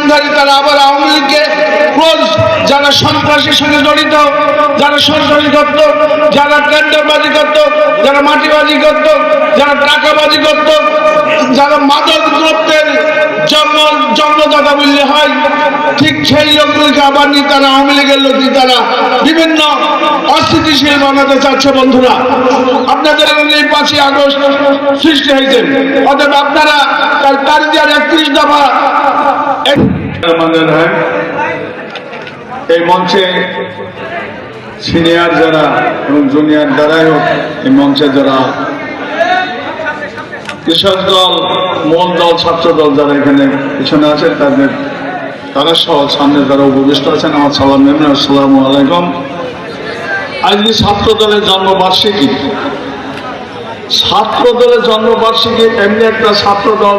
নামধারী তারা আবার আওয়ামী লীগকে ক্লোজ যারা সন্ত্রাসের সঙ্গে জড়িত, যারা সন্ত্রাসী করত, যারা টেন্ডারবাজি করত, যারা মাটিবাজি করত, যারা টাকাবাজি করত, যারা মাদক দ্রব্যের জন্ম জন্মদাতা বললে হয়, ঠিক সেই লোকগুলিকে আবার নিয়ে তারা আওয়ামী লীগের লোক তারা বিভিন্ন অস্থিতিশীল বানাতে চাচ্ছে বন্ধুরা। আপনাদের এই পাঁচই আগস্ট সৃষ্টি হয়েছে। অতএব আপনারা তার তারিখের একত্রিশ দফা এই মঞ্চে সিনিয়র যারা এবং জুনিয়র যারাই হোক, এই মঞ্চে যারা কৃষক দল, মূল দল, ছাত্র দল যারা এখানে পিছনে আছেন তাদের তারা সহ সামনে যারা উপবিষ্ট আছেন, আমার সালাম আসসালামু আলাইকুম। আজকে ছাত্র দলের জন্মবার্ষিকী। ছাত্র দলের জন্মবার্ষিকী, এমনি একটা ছাত্র দল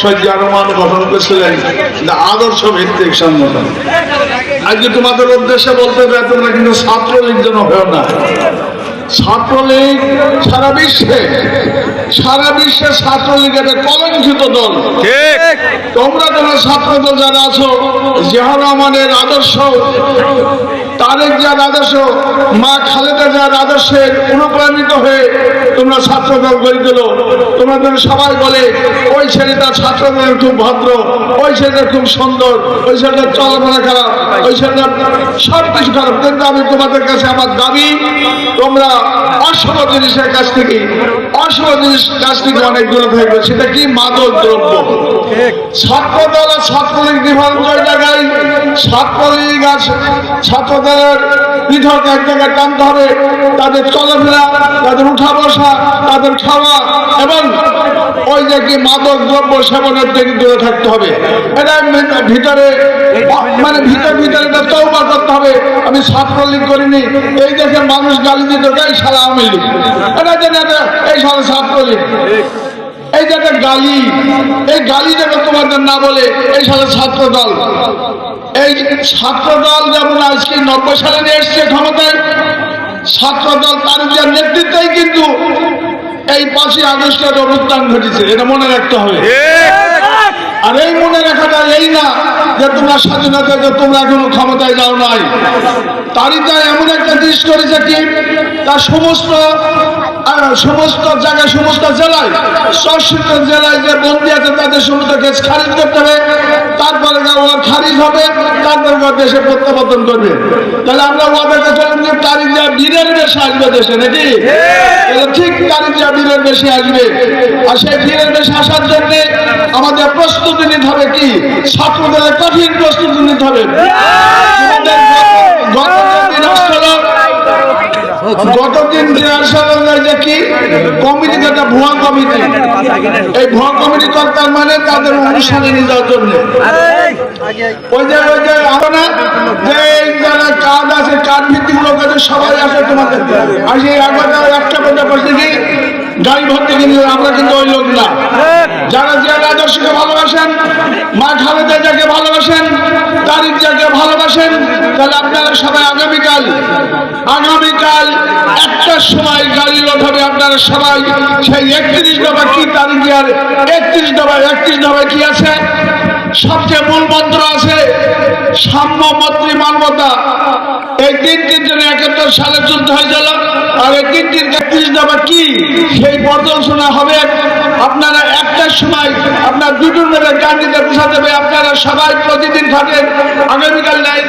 সৈয়দ রহমান গঠন করেছিলেন আদর্শ ভিত্তিক সংগঠন। আজকে তোমাদের উদ্দেশ্যে বলতে চাই, তোমরা কিন্তু ছাত্রলীগ যেন হয়েও না। ছাত্রলীগ সারা বিশ্বে সারা বিশ্বে ছাত্রলীগ একটা কলঙ্কিত দল। তোমরা যারা ছাত্র দল যারা আছো জিয়া রহমানের আদর্শ তারেক যার আদর্শ মা খালেদা যার আদর্শে অনুপ্রাণিত হয়ে তোমরা ছাত্র দল গড়ে দিল তোমাদের সবাই বলে ওই ছেলেটা ছাত্র দলের খুব ভদ্র ওই ছেলেটা খুব সুন্দর ওই ছেলেটা চলাফেরা খারাপ ওই ছেলেটা সব কিছু খারাপ কিন্তু আমি তোমাদের কাছে আমার দাবি তোমরা অশুভ জিনিসের কাছ থেকে অশুভ জিনিস কাছ থেকে অনেক দূরে থাকবে। সেটা কি? মাদক দ্রব্য। ছাত্রদলের ছাত্রলীগ ওই জায়গায় ছাত্রলীগ আর ছাত্রদলের পৃথক এক জায়গায় টানতে হবে। তাদের চলাফেরা তাদের উঠা বসা তাদের খাওয়া এবং ওই যে কি মাদক দ্রব্য সেবনের থেকে দূরে থাকতে হবে? এটা ভিতরে মানে ভিতর, ভিতরে এটা করতে হবে। আমি ছাত্রলীগ করিনি, এই দেশের মানুষ গালি দিত এই সারা আওয়ামী লীগ। এটা এই সারা ছাত্রলীগ। এই যে একটা গালি, এই গালি যেন তোমাদের না বলে, এই সালে ছাত্র দল এই ছাত্র দল যেমন আজকে নব্বই সালে নিয়ে এসছে ক্ষমতায় ছাত্র দল তার নেতৃত্বেই কিন্তু এই পাঁচই আগস্টের অবস্থান ঘটেছে এটা মনে রাখতে হবে। আর এই মনে রাখাটা এই না যে তোমরা স্বাধীনতা যে তোমরা এখনও ক্ষমতায় যাও নাই। তারই তাই এমন একটা জিনিস করেছে কি তার সমস্ত সমস্ত জায়গায় সমস্ত জেলায় সশস্ত্র জেলায় যে বন্দী আছে তাদের সমস্ত কেস খারিজ করতে হবে তারপরে ওর খারিজ হবে ওর দেশে প্রত্যাবর্তন করবে। তাহলে আমরা ওদের কাছে যে তারিখা বীরের বেশি আসবে দেশে, নাকি? ঠিক তারিখা বীরের বেশি আসবে। আর সেই বীরের বেশি আসার জন্য আমাদের প্রস্তুতি নিতে হবে কি? ছাত্রদের কঠিন প্রস্তুতি নিতে হবে। গত দিন আসলো গতদিন যে আসলো কর্তার মানে যে, ওই যে আমরা কিন্তু ওই লোক না। যারা যে আদর্শকে ভালোবাসেন, মা খালেদা যাকে ভালোবাসেন তারিখ যাকে ভালোবাসেন, তাহলে আপনারা সবাই আগামীকাল আগামীকাল একটার সময় গাড়ি লোড হবে আপনারা সবাই সেই একত্রিশ দফা কি তারিখ আর একত্রিশ দফা, একত্রিশ দফায় কি আছে? সবচেয়ে মূল মন্ত্র আছে, সাম্য মন্ত্রী মানবতা। এই তিনটির জন্য একাত্তর সালে যুদ্ধ হয়েছিল। আর এই তিনটির একত্রিশ দফা কি? সেই পর্যালোচনা হবে। আপনারা একটার সময় আপনার দুটোর মেলে গান্ধীতে বোঝা যাবে আপনারা সবাই প্রতিদিন থাকেন। আগামীকাল নাই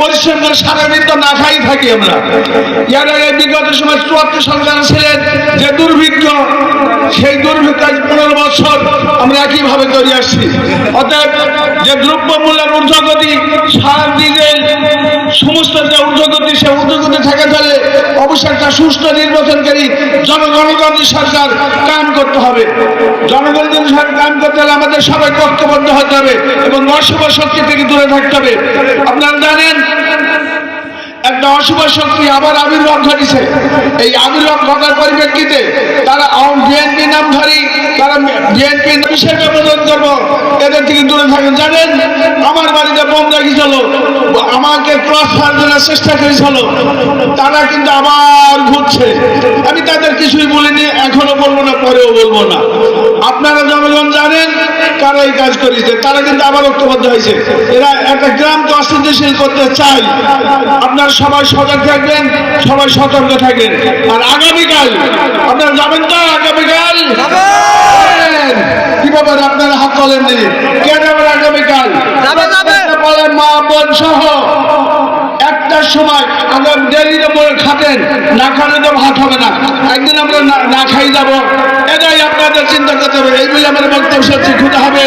পরিশ্রম করে সারাদিন তো না খাই থাকি আমরা। এর আগে বিগত সময় চুয়াত্তর যারা ছিলেন যে দুর্ভিক্ষ, সেই দুর্ভিক্ষ পনেরো বছর আমরা একইভাবে করে আসছি। অতএব যে দ্রব্য মূল্যের ঊর্ধ্বগতি, সার, ডিজেল, সমস্ত যে ঊর্ধ্বগতি, সে ঊর্ধ্বগতি থেকে গেলে অবশ্যই একটা সুস্থ নির্বাচনকারী জনগণতান্ত্রিক সরকার কাম করতে হবে। জনগণতান্ত্রিক সরকার কাম করতে হলে সবাই ঐক্যবদ্ধ হতে হবে এবং অশুভ শক্তি থেকে দূরে থাকতে হবে। আপনারা জানেন, একটা অশুভ শক্তি আবার আবির্ভাব ঘটেছে। এই আবির্ভাব ঘটার পরিপ্রেক্ষিতে তারা বিএনপি নাম ধরি তারা বিএনপি হিসেবে প্রদান করব, এদের থেকে দূরে থাকেন। জানেন, আমার বাড়িতে বোম রেখেছিল আমাকে ক্রস ফায়ার দেওয়ার চেষ্টা করেছিল তারা কিন্তু আবার ঘুরছে। আমি তাদের কিছুই বলিনি, এখনও বলব না, পরেও বলব না। আপনারা জনগণ জানেন কারা এই কাজ করেছে তারা কিন্তু আবার ঐক্যবদ্ধ হয়েছে। এরা একটা গ্রামকে অস্থিতিশীল করতে চাই আপনারা সবাই সজাগ থাকবেন সবাই সতর্ক থাকেন আর আগামীকাল আপনারা যাবেন তো আগামীকাল? কীভাবে কি ব্যাপার আপনারা হাত তোলেননি? কে যাবেন আগামীকাল? মা বোন সহ। সময় আমরা দেরিতে বলে খাতেন না খালে তো ভাত হবে না। একদিন আমরা না খাই যাব। এটাই আপনাদের চিন্তা করতে হবে। এই বলে আমার বক্তব্য সত্যি খুঁজে হবে